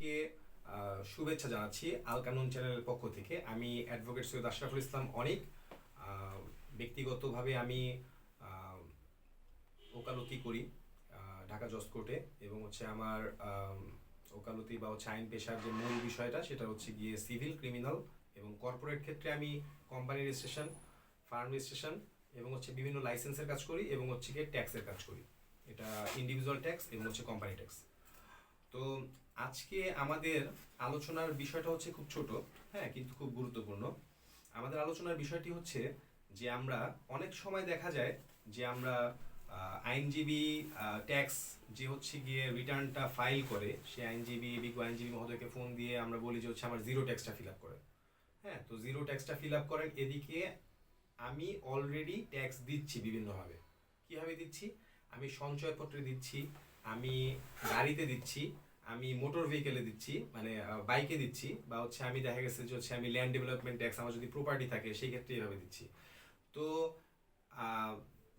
সবাইকে শুভেচ্ছা জানাচ্ছি আল কানুন চ্যানেলের পক্ষ থেকে। আমি অ্যাডভোকেট সৈয়দ আশরাফুল ইসলাম অনিক। ব্যক্তিগতভাবে আমি ওকালতি করি ঢাকা জজ কোর্টে এবং হচ্ছে আমার ওকালতি বা হচ্ছে আইন পেশার যে মূল বিষয়টা সেটা হচ্ছে গিয়ে সিভিল ক্রিমিনাল এবং কর্পোরেট ক্ষেত্রে আমি কোম্পানি রেজিস্ট্রেশন, ফার্ম রেজিস্ট্রেশন এবং হচ্ছে বিভিন্ন লাইসেন্সের কাজ করি এবং হচ্ছে গিয়ে ট্যাক্সের কাজ করি। এটা ইন্ডিভিজুয়াল ট্যাক্স এবং হচ্ছে কোম্পানি ট্যাক্স তো আজকে আমাদের আলোচনার বিষয়টা হচ্ছে খুব ছোট হ্যাঁ কিন্তু খুব গুরুত্বপূর্ণ। আমাদের আলোচনার বিষয়টি হচ্ছে যে আমরা অনেক সময় দেখা যায় যে আমরা আইনজীবী ট্যাক্স যে হচ্ছে গিয়ে রিটার্নটা ফাইল করে সে আইনজীবী, বিজ্ঞ আইনজীবী মহোদয়কে ফোন দিয়ে আমরা বলি যে হচ্ছে আমার জিরো ট্যাক্সটা ফিল আপ করে। হ্যাঁ তো জিরো ট্যাক্সটা ফিল আপ করেন এদিকে আমি অলরেডি ট্যাক্স দিচ্ছি বিভিন্নভাবে। কীভাবে দিচ্ছি? আমি সঞ্চয়পত্রে দিচ্ছি, আমি গাড়িতে দিচ্ছি আমি মোটর ভেহিকেলে দিচ্ছি মানে বাইকে দিচ্ছি, বা হচ্ছে আমি দেখা গেছে যে হচ্ছে আমি ল্যান্ড ডেভেলপমেন্ট ট্যাক্স আমার যদি প্রপার্টি থাকে, সেই ক্ষেত্রে এইভাবে দিচ্ছি। তো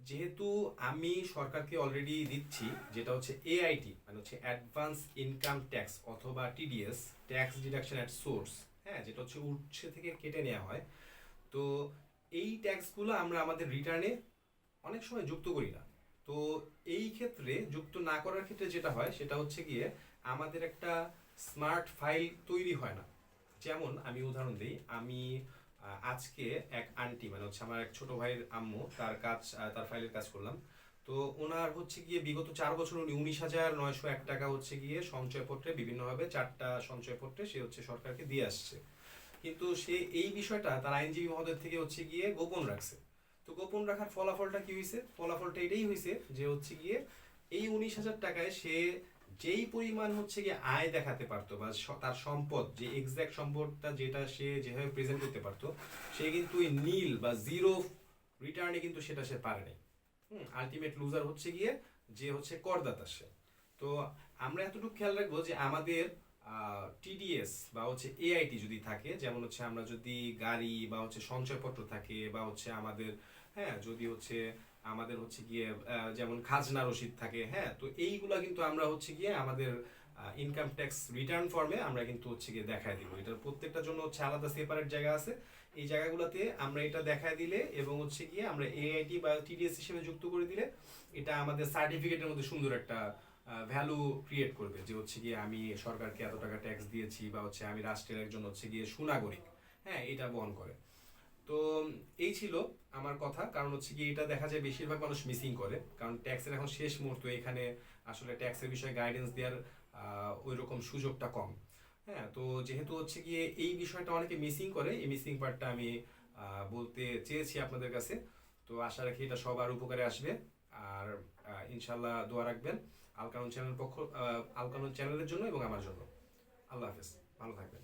যেহেতু আমি সরকারকে অলরেডি দিচ্ছি, যেটা হচ্ছে এআইটি মানে হচ্ছে অ্যাডভান্স ইনকাম ট্যাক্স অথবা TDS tax deduction at source হ্যাঁ যেটা হচ্ছে উৎসে থেকে কেটে নেওয়া হয়। তো, এই ট্যাক্সগুলো আমরা আমাদের রিটার্নে অনেক সময় যুক্ত করি না। তো এই ক্ষেত্রে যুক্ত না করার ক্ষেত্রে যেটা হয়, সেটা হচ্ছে গিয়ে আমাদের একটা স্মার্ট ফাইল তৈরি হয় না। যেমন আমি উদাহরণ দিই, আমি আজকে এক আন্টি মানে হচ্ছে আমার এক ছোট ভাইয়ের আম্মু, তার কাজ তার ফাইলের কাজ করলাম। তো ওনার হচ্ছে গিয়ে বিগত চার বছর উনি উনিশ হাজার নয়শো এক টাকা হচ্ছে গিয়ে সঞ্চয়পত্রে বিভিন্নভাবে চারটা সঞ্চয়পত্রে সে হচ্ছে সরকারকে দিয়ে আসছে। কিন্তু সে এই বিষয়টা তার আইনজীবী মহোদয় থেকে হচ্ছে গিয়ে গোপন রাখছে। তো গোপন রাখার ফলাফলটা কি হয়েছে ফলাফলটা এটাই হয়েছে যে হচ্ছে গিয়ে এই উনিশ হাজার টাকায় সে যেই পরিমাণ হচ্ছে গিয়ে আয় দেখাতে পারতো বা তার সম্পদ, যে এক্সাক্ট সম্পদটা যেটা সে যেভাবে প্রেজেন্ট করতে পারতো, সে কিন্তু এই নীল বা জিরো রিটার্নে কিন্তু সেটা সে পারেনি হুম আলটিমেট লুজার হচ্ছে গিয়ে যে হচ্ছে করদাতা সে। তো আমরা এতটুকু খেয়াল রাখব যে আমাদের টিডিএস বা হচ্ছে এআইটি যদি থাকে, যেমন হচ্ছে আমরা যদি গাড়ি বা হচ্ছে সঞ্চয়পত্র থাকে বা হচ্ছে আমাদের হ্যাঁ যদি হচ্ছে আমাদের হচ্ছে গিয়ে যেমন খাজনা রসিদ থাকে হ্যাঁ তো এইগুলা কিন্তু আমরা হচ্ছে গিয়ে আমাদের ইনকাম ট্যাক্স রিটার্ন ফর্মে আমরা কিন্তু হচ্ছে গিয়ে দেখায় দিব। এটার প্রত্যেকটার জন্য হচ্ছে আলাদা সেপারেট জায়গা আছে। এই জায়গাগুলোতে আমরা এটা দেখায় দিলে এবং হচ্ছে গিয়ে আমরা এআইটি বা টিডিএস হিসেবে যুক্ত করে দিলে এটা আমাদের সার্টিফিকেটের মধ্যে সুন্দর একটা ভ্যালু ক্রিয়েট করবে যে হচ্ছে গিয়ে আমি সরকারকে এত টাকা ট্যাক্স দিয়েছি বা হচ্ছে আমি রাষ্ট্রের একজন হচ্ছে গিয়ে সুনাগরিক। হ্যাঁ এটা বহন করে। তো, এই ছিল আমার কথা। কারণ হচ্ছে কি এটা দেখা যায় বেশিরভাগ মানুষ মিসিং করে। কারণ ট্যাক্সের এখন শেষ মুহূর্ত, এখানে আসলে ট্যাক্সের বিষয়ে গাইডেন্স দেওয়ার ওই রকম সুযোগটা কম। হ্যাঁ তো যেহেতু হচ্ছে গিয়ে এই বিষয়টা অনেকে মিসিং করে, এই মিসিং পার্টটা আমি বলতে চেয়েছি আপনাদের কাছে। তো আশা রাখি এটা সবার উপকারে আসবে। আর ইনশাল্লাহ দোয়া রাখবেন আলকানুন চ্যানেল পক্ষ আলকানুন চ্যানেলের জন্য এবং আমার জন্য। আল্লাহ হাফেজ। ভালো থাকবেন।